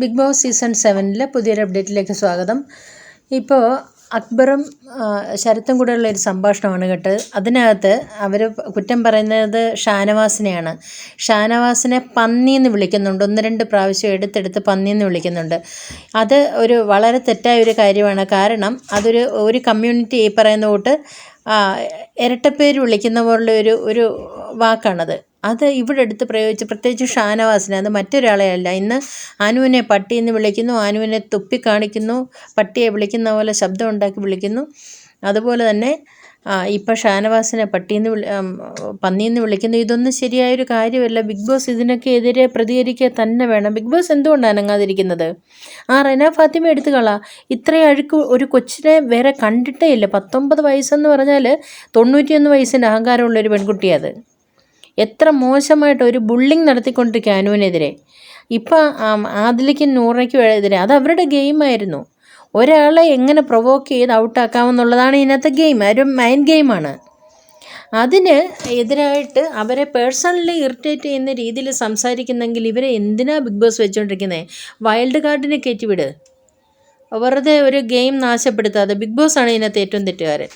Big boss season സെവനിലെ പുതിയൊരു അപ്ഡേറ്റിലേക്ക് സ്വാഗതം. ഇപ്പോൾ അക്ബറും ശരത്തും കൂടെയുള്ള ഒരു സംഭാഷണമാണ് കേട്ടത്. അതിനകത്ത് അവർ കുറ്റം പറയുന്നത് ഷാനവാസിനെയാണ്. ഷാനവാസിനെ പന്നി എന്ന് വിളിക്കുന്നുണ്ട്. ഒന്ന് രണ്ട് പ്രാവശ്യം എടുത്തെടുത്ത് പന്നി എന്ന് വിളിക്കുന്നുണ്ട്. അത് ഒരു വളരെ തെറ്റായ ഒരു കാര്യമാണ്. കാരണം അതൊരു ഒരു കമ്മ്യൂണിറ്റി ഈ പറയുന്ന കൂട്ട് ഇരട്ടപ്പേര് വിളിക്കുന്ന പോലുള്ള ഒരു ഒരു വാക്കാണത്. അത് ഇവിടെ എടുത്ത് പ്രയോഗിച്ച് പ്രത്യേകിച്ച് ഷാനവാസിനെ അത് മറ്റൊരാളെ അല്ല. ഇന്ന് അനുവിനെ പട്ടി എന്ന് വിളിക്കുന്നു അനുവിനെ തുപ്പി കാണിക്കുന്നു പട്ടിയെ വിളിക്കുന്ന പോലെ ശബ്ദം ഉണ്ടാക്കി വിളിക്കുന്നു. അതുപോലെ തന്നെ ഇപ്പം ഷാനവാസിനെ പട്ടിയെന്ന് വിളി പന്നിയെന്ന് വിളിക്കുന്നു. ഇതൊന്നും ശരിയായൊരു കാര്യമല്ല. ബിഗ് ബോസ് ഇതിനൊക്കെ എതിരെ പ്രതികരിക്കുക തന്നെ വേണം. ബിഗ് ബോസ് എന്തുകൊണ്ടാണ് അനങ്ങാതിരിക്കുന്നത്? ആ റെന ഫാത്തിമ എടുത്തു കളാ. ഇത്രയും അഴുക്ക് ഒരു കൊച്ചിനെ വേറെ കണ്ടിട്ടേ ഇല്ല. പത്തൊമ്പത് വയസ്സെന്ന് പറഞ്ഞാൽ തൊണ്ണൂറ്റിയൊന്ന് വയസ്സിന്റെ അഹങ്കാരമുള്ള ഒരു പെൺകുട്ടിയത് എത്ര മോശമായിട്ട് ഒരു ബുള്ളിങ് നടത്തിക്കൊണ്ടിരിക്കുക അനുവിനെതിരെ ഇപ്പം ആദിലേക്കും നൂറയ്ക്കും എതിരെ. അത് അവരുടെ ഗെയിമായിരുന്നു ഒരാളെ എങ്ങനെ പ്രൊവോക്ക് ചെയ്ത് ഔട്ടാക്കാമെന്നുള്ളതാണ് ഇതിനകത്തെ ഗെയിം ഒരു മൈൻഡ് ഗെയിമാണ് അതിന് എതിരായിട്ട് അവരെ പേഴ്സണലി ഇറിറ്റേറ്റ് ചെയ്യുന്ന രീതിയിൽ സംസാരിക്കുന്നെങ്കിൽ ഇവരെ എന്തിനാ ബിഗ് ബോസ് വെച്ചുകൊണ്ടിരിക്കുന്നത് വൈൽഡ് കാർഡിനെ കയറ്റിവിട് വെറുതെ ഒരു ഗെയിം നാശപ്പെടുത്താതെ ബിഗ് ബോസ് ആണ് ഇതിനകത്ത് ഏറ്റവും തെറ്റുകാരൻ.